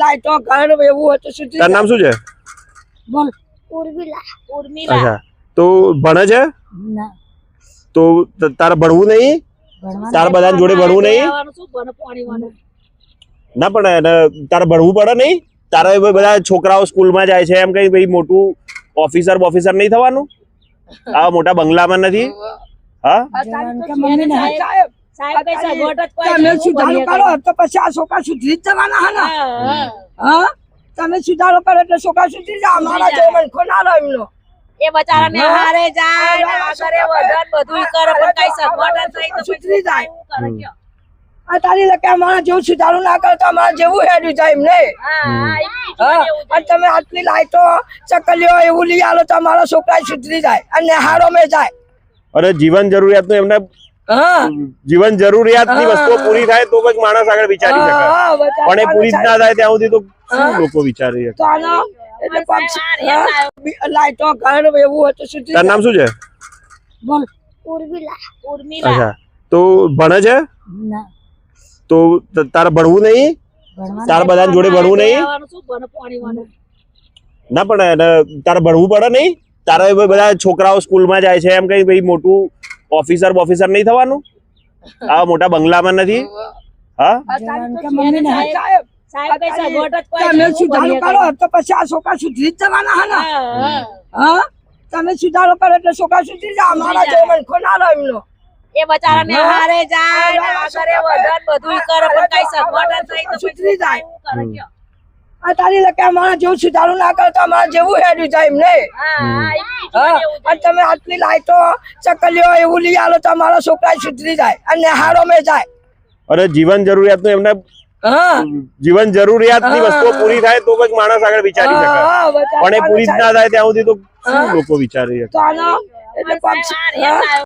લાઈટો ઘર એવું હતું સુધી તારું નામ શું છે? બોલ. ઉર્મિલા. ઉર્મિલા. અચ્છા. તો ભણે છે? ના. તો તારે ભણવું નહીં? તારે બધા જોડે ભણવું નહીં? ના પણ એને તારે ભણવું પડે નહીં? તારે બધા છોકરાઓ સ્કૂલમાં જાય છે એમ કઈ ભાઈ મોટું ઓફિસર ઓફિસર નહીં થવાનું? આ મોટા બંગલામાં નથી? હા. સાહેબ જ કોઈ તમે સુધારો કરો તો પછી આ છોકરા સુધરી જવાના હે હા, હા. હા? તમે સુધારો કરો એટલે છોકરા સુધરી જાય. અમારા જાય. મનખો ના રહ્યો એમનો. એ બચારા ને હારે જાય ને વધન બધું કરે પણ કઈ સગવડ જ તો સુધરી જાય. શું કરે કયો? આ તારી લકે અમારા જેવું સુધારો ના કરે તો અમારા જેવું હેડ્યું જાય એમને. અને તમે આટલી લાઈટો ચકલીઓ એવું લઈ આલો તો અમારા છોકરા સુધરી જાય અને હારો મેં જાય. અરે જીવન જરૂરિયાતનું એમને જીવન જરૂરિયાતની વસ્તુઓ પૂરી થાય તો કંઈક માણસ આગળ વિચારી શકે પણ એ પૂરી જ ના થાય ત્યાં સુધી તો શું લોકો વિચારી શકે? લાઈટો એવું હતું તારું નામ શું છે? બોલ. ઉર્મિલા. ઉર્મિલા. અચ્છા. તો ભણે છે? તો તારે ભણવું નહીં? તારે બધા જોડે ભણવું નહીં? ના પણ એને તારે ભણવું પડે નહીં? તારા એ બધા છોકરાઓ સ્કૂલમાં જાય છે એમ કઈ ભાઈ મોટું ઓફિસર ઓફિસર નહીં થવાનું? આ મોટા બંગલામાં નથી? હા? તમે સુધારો કરો તો પછી આ છોકરા સુધરી જ જવાના હે હા, હા. હા? તમે સુધારો કરો એટલે છોકરા સુધરી જાય અમારા જેવો મનખો ના રહ્યો એમનો. એ હારે જાય કરે બધું કરે પણ કઈ સગવડ નહીં તો સુધરી જાય. તારી લકે અમારા જેવું સુધારું ના કરે તો અમારા જેવું હેડ્યું જાય એમને અને તમે આટલી લાઈટો ચકલીઓ એવું લઈ આવો તો અમારા છોકરા સુધરી જાય અને હારો મેં જાય. અરે જીવન જરૂરિયાતનું એમને હા. જીવન જરૂરિયાતની વસ્તુ પૂરી થાય તો જ માણસ આગળ વિચારી શકે પણ એ પૂરી જ ના થાય ત્યાં સુધી તો શું લોકો વિચારી શકે?